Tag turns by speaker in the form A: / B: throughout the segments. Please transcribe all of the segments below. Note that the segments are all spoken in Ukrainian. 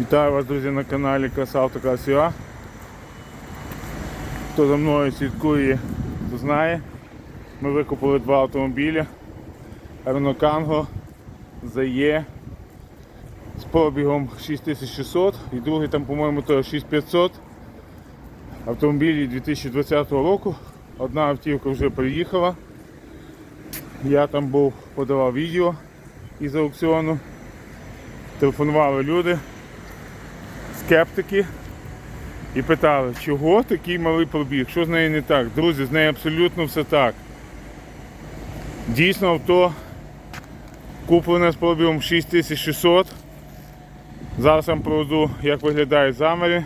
A: Вітаю вас, друзі, на каналі Красавто.Ua. Хто за мною слідкує, то знає. Ми викупили два автомобілі. Renault Kangoo ZE з пробігом 6600 і другий там, по-моєму, теж 6500. Автомобілі 2020 року. Одна автівка вже приїхала. Я там був, подавав відео із аукціону. Телефонували люди, скептики і питали, чого такий малий пробіг, що з нею не так. Друзі, з нею абсолютно все так. Дійсно авто куплене з пробігом 6600. Зараз вам проведу, як виглядають заміри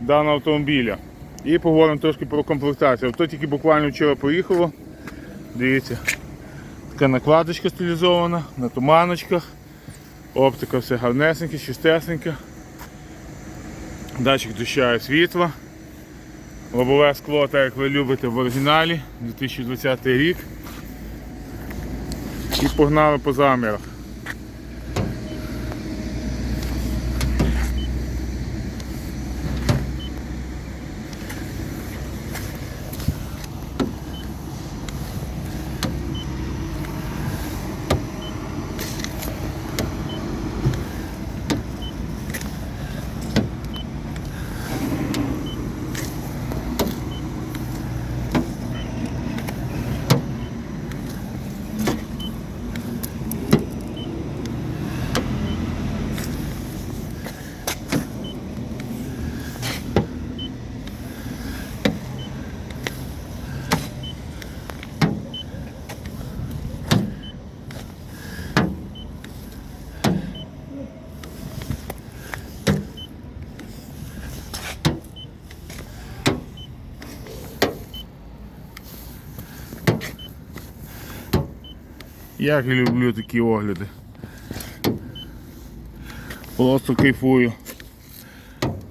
A: даного автомобіля. І поговоримо трошки про комплектацію. Авто тільки буквально вчора поїхало. Дивіться, така накладочка стилізована, на туманочках. Оптика все гарнесеньке, чистесеньке. Датчик дощає світла. Лобове скло, так як ви любите в оригіналі, 2020 рік. І погнали по замірах. Як я люблю такі огляди. Просто кайфую.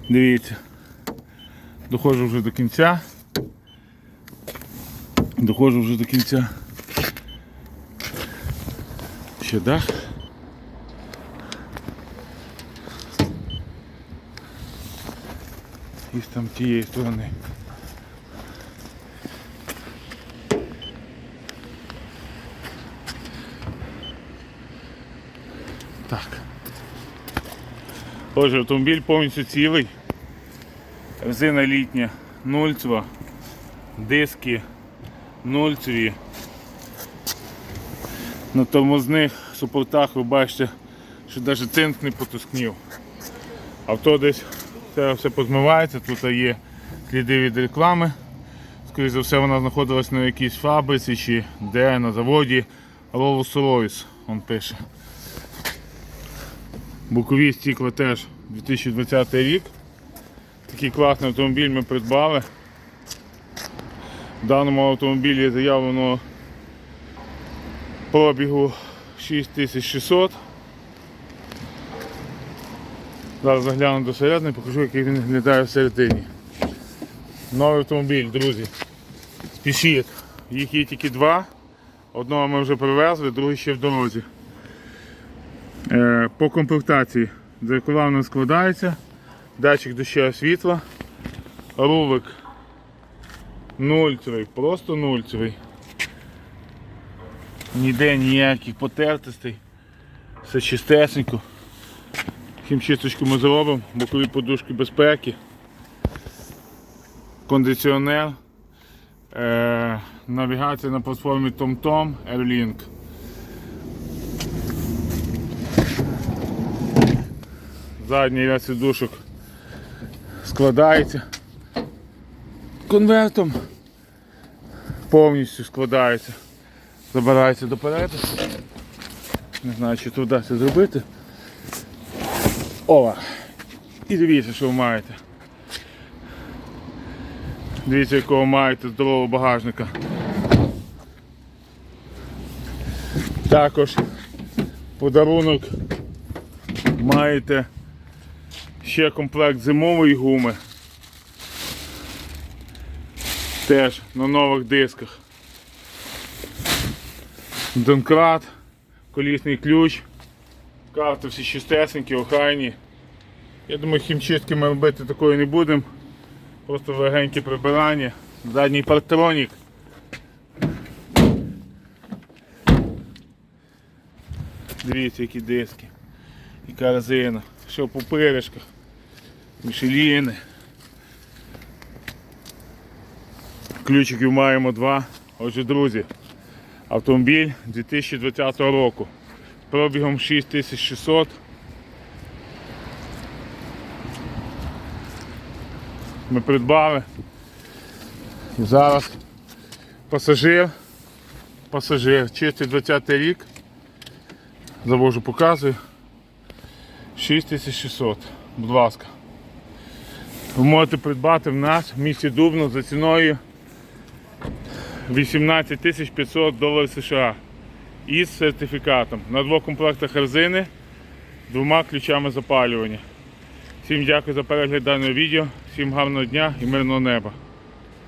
A: Дивіться. Доходжу вже до кінця. Доходжу вже до кінця. Ще дах. І там тієї сторони. Так. Отже, автомобіль повністю цілий. Резина літня, нульцева, диски нульцеві. На тормозних супортах ви бачите, що навіть цинк не потускнів. Авто десь це все позмивається, тут є сліди від реклами. Скоріше за все вона знаходилась на якійсь фабриці чи де на заводі. Rolls Royce, він пише. Бокові стікла теж 2020 рік. Такий класний автомобіль ми придбали. В даному автомобілі заявлено пробігу 6600. Зараз загляну до середини, покажу, який він виглядає всередині. Новий автомобіль, друзі. Спішіть. Їх є тільки два. Одного ми вже привезли, другий ще в дорозі. Е, По комплектації дзеркала в нас складається, датчик дощу світла, рулик нульцевий, просто нульцевий. Ніде ніяких потертостей, все чистесенько. Хімчисточку ми зробимо, бокові подушки безпеки, кондиціонер, е, навігація на платформі TomTom Airlink. Задній ряд сидушок складається конвертом, повністю складається, забирається до допереду. Не знаю, чи тут вдасться зробити. Ова! І дивіться, що ви маєте. Дивіться, якого маєте здорового багажника. Також подарунок маєте ще комплект зимової гуми. Теж на нових дисках. Донкрат, колісний ключ, карти всі чистесенькі, охайні. Я думаю, хімчистки ми робити такої не будемо. Просто легеньке прибирання. Задній партронік. Дивіться, які диски. Яка резина. Що по пиришках. Мішеліни. Ключиків маємо два. Отже, друзі, автомобіль 2020 року. Пробігом 6600. Ми придбали. І зараз пасажир. Пасажир, чистий 20 рік. Завожу, показую. 6600. Будь ласка. Ви можете придбати в нас в місті Дубно за ціною 18 500 доларів США із сертифікатом на двох комплектах резини, двома ключами запалювання. Всім дякую за перегляд даного відео, всім гарного дня і мирного неба.